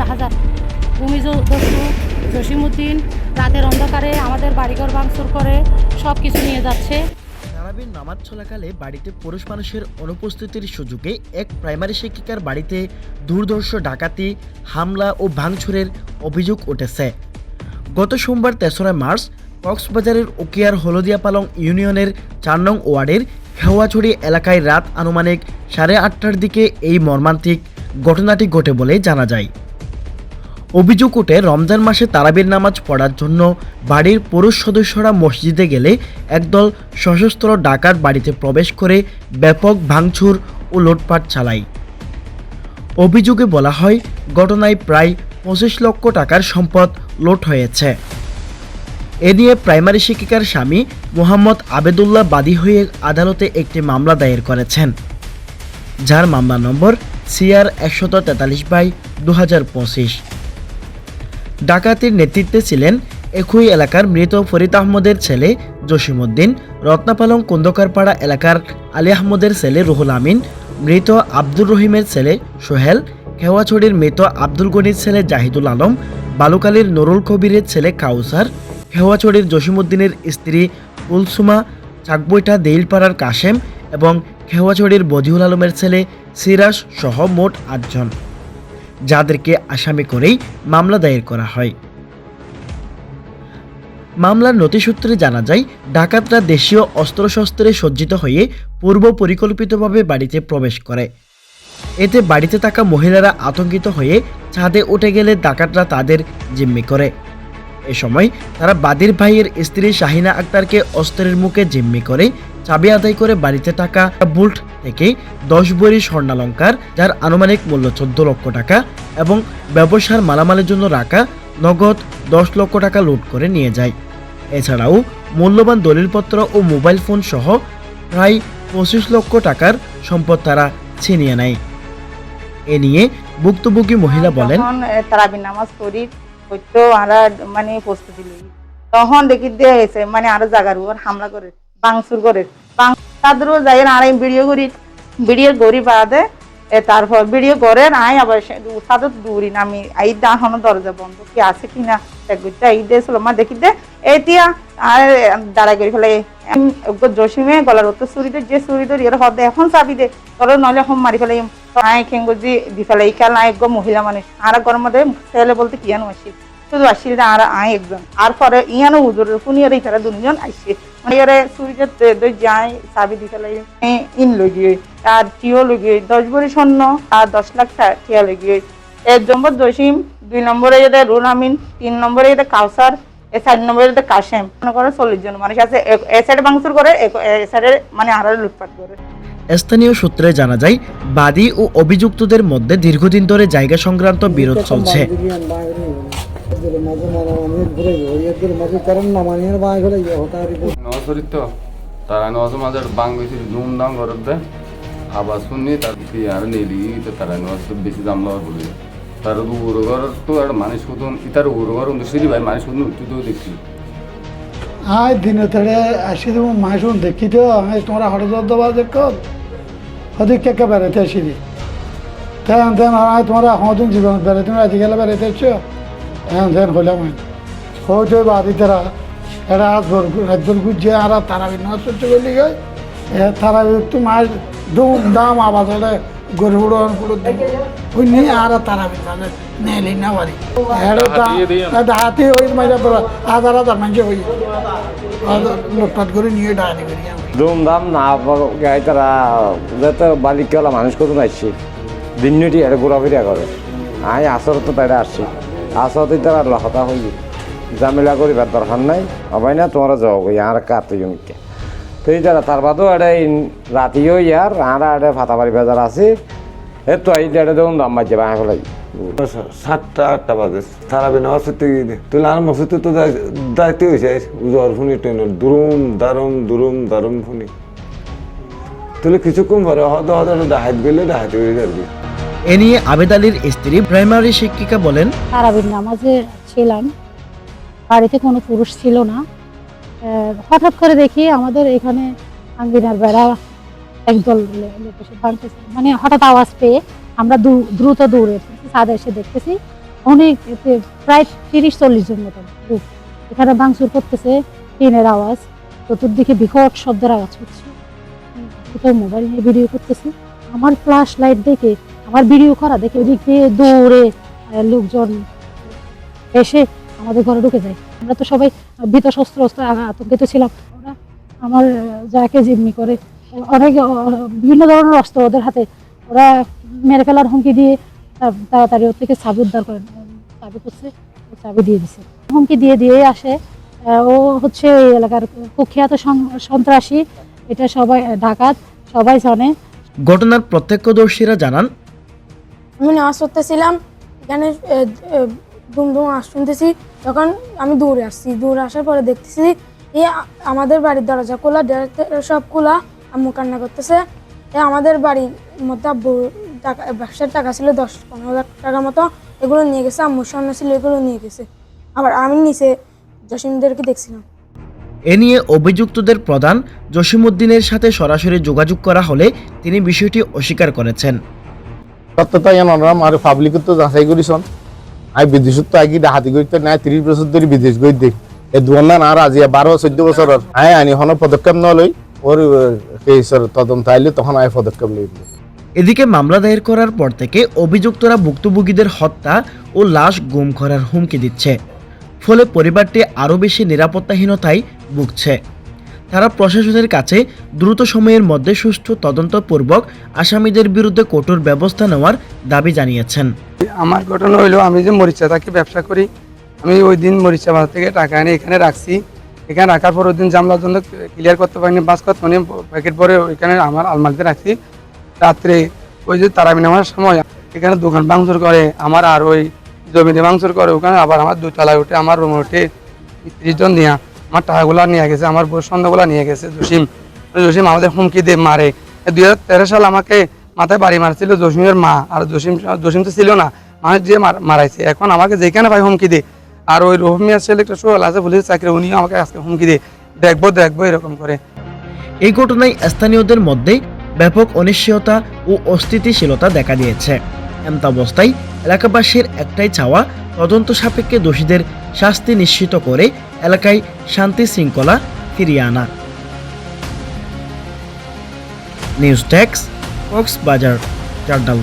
দেখা যায় ভূমি দস্যু জসিমুদ্দিন রাতের অন্ধকারে আমাদের বাড়িঘর ভাঙচুর করে সব কিছু নিয়ে যাচ্ছে। তারাবির নামাজ চলাকালে বাড়িতে পুরুষ মানুষের অনুপস্থিতির সুযোগে এক প্রাইমারি শিক্ষিকার বাড়িতে দুর্ধর্ষ ডাকাতি, হামলা ও ভাঙচুরের অভিযোগ উঠেছে। গত সোমবার তেসরা মার্চ কক্সবাজারের ওকিয়ার হলদিয়া পালং ইউনিয়নের চার নং ওয়ার্ডের খেওয়াছড়ি এলাকায় রাত আনুমানিক সাড়ে আটটার দিকে এই মর্মান্তিক ঘটনাটি ঘটে বলে জানা যায়। অভিযোগ উঠে রমজান মাসে তারাবির নামাজ পড়ার জন্য বাড়ির পুরুষ সদস্যরা মসজিদে গেলে একদল সশস্ত্র ডাকাত বাড়িতে প্রবেশ করে ব্যাপক ভাঙচুর ও লুটপাট চালায়। অভিযোগে বলা হয়, ঘটনায় প্রায় পঁচিশ লক্ষ টাকার সম্পদ লোট হয়েছে। এ নিয়ে প্রাইমারি শিক্ষিকার স্বামী মোহাম্মদ আবেদুল্লাহ বাদী হয়ে আদালতে একটি মামলা দায়ের করেছেন। যার মামলা নম্বর সিআর একশত তেতাল্লিশ বাই দু হাজার পঁচিশ। ডাকাতির নেতৃত্বে ছিলেন একই এলাকার মৃত ফরিদ আহমদের ছেলে জসিমউদ্দিন, রত্নাপালং কুন্দকারপাড়া এলাকার আলী আহমদের ছেলে রুহুল আমিন, মৃত আব্দুর রহিমের ছেলে সোহেল, খেওয়াছড়ির মৃত আব্দুল গনির ছেলে জাহিদুল আলম, বালুকালীর নুরুল কবিরের ছেলে কাউসার, খেওয়াছড়ির জসিমউদ্দিনের স্ত্রী কুলসুমা চাকবইটা দেইলপাড়ার কাশেম এবং খেওয়াছড়ির বদিউল আলমের ছেলে সিরাজ সহ মোট আটজন। যাদেরকে আসামি করেই মামলা দায়ের করা হয়। মামলার নথিসূত্রে জানা যায়, ডাকাতরা দেশীয় অস্ত্রশস্ত্রে সজ্জিত হয়ে পূর্ব পরিকল্পিতভাবে বাড়িতে প্রবেশ করে। এতে বাড়িতে থাকা মহিলারা আতঙ্কিত হয়ে ছাদে উঠে গেলে ডাকাতরা তাদের জিম্মি করে। এ সময় তারা বাদির ভাইয়ের স্ত্রী শাহিনা আক্তারকে অস্ত্রের মুখে জিম্মি করে চাবি আদায় করে বাড়িতে টাকা বুল্ট থেকে দশ বড়ি স্বর্ণালঙ্কার, যার আনুমানিক মূল্য চোদ্দ লক্ষ টাকা, এবং ব্যবসার মালামালের জন্য রাখা নগদ দশ লক্ষ টাকা লুট করে নিয়ে যায়। এছাড়াও মূল্যবান দলিলপত্র ও মোবাইল ফোন সহ প্রায় পঁচিশ লক্ষ টাকার সম্পদ তারা ছিনিয়ে নেয়। এ নিয়ে ভুক্তভোগী মহিলা বলেন তারাবি নামাজ হয়তো আমরা মানে প্রস্তুতি তখন দেখি দিয়ে মানে আরও জায়গার উপর হামলা করে বাংসুর করে। বাং- তাদেরও যাই আর আমি ভিডিও করি। ভিডিও করি বাদে তারপর ভিডিও করে আই আবার তাদের দূরি না, আমি এই দাহনো দরজা বন্ধ। কি আছে কিনা দেখতে এই দিয়েছিল মা দেখি দে এতিয়া আর দাঁড়াই করে ফেলে জসিমে গলার অত চুরি দে, যে চুরি ধরি এর হদে এখন চাবি দে গলার নলে এখন মারি ফেলে আয় খেঙ্গো দি দি ফেলে এই কাল একগো মহিলা মানুষ, আর গরম মধ্যে ছেলে বলতে কি জানো আসি শুধু আসছিল যে আর আয় একজন, আর পরে ইয়ানো হুজুর শুনিয়ে তারা দুজন আসছে এরে চুরিতে দই যায় চাবি দি ফেলে ইন লগিয়ে আর টিও লগিয়ে দশ ভরি স্বর্ণ, আর দশ লাখ টিয়া লগিয়ে এক নম্বর জসিম, দুই নম্বরে যেটা রুল আমিন, তিন নম্বরে যেটা কাউসার, এ চার নম্বরে যেটা কাশেম। মনে করো চল্লিশ জন মানুষ আছে এ- সাইডে ভাঙচুর করে এ- এ সাইডে মানে আরও লুটপাট করে। স্থানীয় সূত্রে জানা যায়, বাদী ও অভিযুক্তদের মধ্যে দীর্ঘদিন ধরে জায়গা সংক্রান্ত বিরোধ চলছে। নজরিত তো তারা নজ মাঝে বাং বেশি ধুম দাম ঘরত দে আবার শুনি তার আর নেলি তো তারা নজ বেশি দাম লওয়ার বলি তার উড়ো ঘর তো আর মানুষ শুধু ইতার উড়ো ঘর ভাই মানুষ শুধু উঠতে তো দেখছি আয় দিনে তেড়ে আসি দেবো মাসুন দেখি তো আমি তোমরা হঠাৎ দেবা দেখ হদিক কে বেড়াতে আসি তেন আয় তোমরা হদিন জীবন বেড়ে তুমি আজকাল বেড়াতে তেন তেন হইলাম হইতে বাদি তারা। ভর রাত ভর গুজে আর তারা বিনা সহ্য করলি গাই তারা একটু মাস ধুম দাম আবাস এটা গরু উড়ন পুরো ওই নিয়ে আর তারা বিনা নেলি না বাড়ি এটা হাতি ওই মাইরা তোরা হাজার হাজার মানুষ হই লুটপাট করে নিয়ে করি ধুমধাম না গাই তারা যাতে বালিকালা মানুষ কত আসছে দিনটি এটা ঘোরাফেরা করে। আই আসর তো তাইরা আসছি। আসতে তারা লহতা হই ঝামেলা করিবার দরকার নাই। হবাই না তোমরা যাও গই আর কাতে জমিকে তো এই তারা তার বাদেও এটা রাতিও ইয়ার আর এটা ফাতাবাড়ি বাজার আছে। এ তো এই এটা দেখুন দাম বাজছে বাঁ ফেলাই সাতটা আটটা বাজে। বিনা অসুস্থ তুই আর মসুদ তো দায়িত্ব হয়েছে উজর ফুনি ট্রেনের দুরুম দারুম দুরুম দারুম ফুনি তুই কিছুক্ষণ পরে হয়তো হয়তো ডাহাত গেলে ডাহাত হয়ে যাবি। এ নিয়ে আবেদ আলীর স্ত্রী প্রাইমারি শিক্ষিকা বলেন তারাবির নামাজে ছিলাম। বাড়িতে কোনো পুরুষ ছিল না। হঠাৎ করে দেখি আমাদের এখানে আঙ্গিনার বেড়া একদল ভাঙতেছে। মানে হঠাৎ আওয়াজ পেয়ে আমরা দ্রুত দৌড়ে ছাদে এসে দেখতেছি অনেক প্রায় তিরিশ, চল্লিশ জন মতন এখানে ভাঙচুর করতেছে ট্রেনের আওয়াজ, চতুর্দিকে বিকট শব্দের আওয়াজ হচ্ছে। কোথাও মোবাইল নিয়ে ভিডিও করতেছে। আমার ফ্ল্যাশ লাইট দেখে আমার ভিডিও করা দেখে ওদিক দিয়ে দৌড়ে লোকজন এসে আমাদের ঘরে ঢুকে যায়। আমরা তো সবাই ভীত শস্ত্র অস্ত্র আতঙ্কিত ছিলাম। ওরা আমার যাকে জিম্মি করে, অনেক বিভিন্ন ধরনের অস্ত্র ওদের হাতে ওরা মেরে ফেলার হুমকি দিয়ে তাড়াতাড়ি ওর থেকে চাবি উদ্ধার করেন চাবি করছে, চাবি দিয়ে দিছে। হুমকি দিয়ে দিয়ে আসে ও হচ্ছে এই এলাকার কুখ্যাত সন্ত্রাসী। এটা সবাই ডাকাত, সবাই জানে। ঘটনার প্রত্যক্ষদর্শীরা জানান আমি নামাজ পড়তেছিলাম এখানে দুম আওয়াজ শুনতেছি, তখন আমি দৌড়ে আসছি। দৌড়ে আসার পরে দেখতেছি, এ আমাদের বাড়ির দরজা খোলা সব খোলা, আম্মু কান্না করতেছে। এ, আমাদের বাড়ির মধ্যে আব্বু, টাকা, ব্যবসার টাকা ছিল দশ, পনেরো লাখ টাকার মতো, এগুলো নিয়ে গেছে, আম্মুর স্বর্ণ ছিল, এগুলো নিয়ে গেছে। আবার আমি নিচে জসিমদেরকে দেখছিলাম। এ নিয়ে অভিযুক্তদের প্রধান জসিমউদ্দিনের সাথে সরাসরি যোগাযোগ করা হলে তিনি বিষয়টি অস্বীকার করেছেন। সত্যতা ইয়ান অনরাম আর পাবলিক তো যাচাই করিছন আই বিদেশত তো আগে হাতি করতে নাই ত্রিশ বছর ধরে বিদেশ গই দেখ এই দুয়ান আর আজি বারো চোদ্দ বছরের আই আইনি হন পদক্ষেপ নলই ওর কেসের তদন্ত আইলে তখন আই পদক্ষেপ লইব এদিকে মামলা দায়ের করার পর থেকে অভিযুক্তরা ভুক্তভোগীদের হত্যা ও লাশ গুম করার হুমকি দিচ্ছে। ফলে পরিবারটি আরও বেশি নিরাপত্তাহীনতায় ভুগছে। তারা প্রশাসনের কাছে দ্রুত সময়ের মধ্যে সুষ্ঠু তদন্তপূর্বক আসামিদের বিরুদ্ধে কঠোর ব্যবস্থা নেওয়ার দাবি জানিয়েছেন। আমার ঘটনা হইল, আমি যে মরিচা থাকি ব্যবসা করি, আমি ওই দিন মরিচা বাজার থেকে টাকা এনে এখানে রাখছি। এখানে রাখার পর ওই দিন জামলার জন্য ক্লিয়ার করতে পারিনি, বাস করতে পারিনি প্যাকেট পরে ওইখানে আমার আলমারিতে রাখছি। রাত্রে ওই যে তারাবি নামার সময় এখানে দোকান ভাঙচুর করে, আমার আর ওই জমিতে ভাঙচুর করে, ওখানে আবার আমার দুতলায় উঠে, আমার রুমে উঠে ত্রিশ জন নিয়ে আমার টাকাগুলো নিয়ে গেছে, আমার বই সন্ধ্যাগুলো নিয়ে গেছে, জসিম। জসিম আমাদের হুমকি দিয়ে মারে। দুই হাজার তেরো সাল আমাকে মাথায় বাড়ি মারছিল জসিমের মা, আর জসিম জসিম তো ছিল না মানুষ যে মারাইছে। এখন আমাকে যেখানে ভাই হুমকি দে আর ওই রোহমিয়া ছেলে একটা সোহেল আছে পুলিশের চাকরি, উনিও আমাকে আজকে হুমকি দে দেখব দেখব এরকম করে। এই ঘটনায় স্থানীয়দের মধ্যে ব্যাপক অনিশ্চয়তা ও অস্থিতিশীলতা দেখা দিয়েছে। এমতাবস্থায় এলাকাবাসীর একটাই চাওয়া, তদন্ত সাপেক্ষে দোষীদের শাস্তি নিশ্চিত করে এলাকায় শান্তি শৃঙ্খলা ফিরিয়ে আনা। News desk Cox's Bazar চারডাল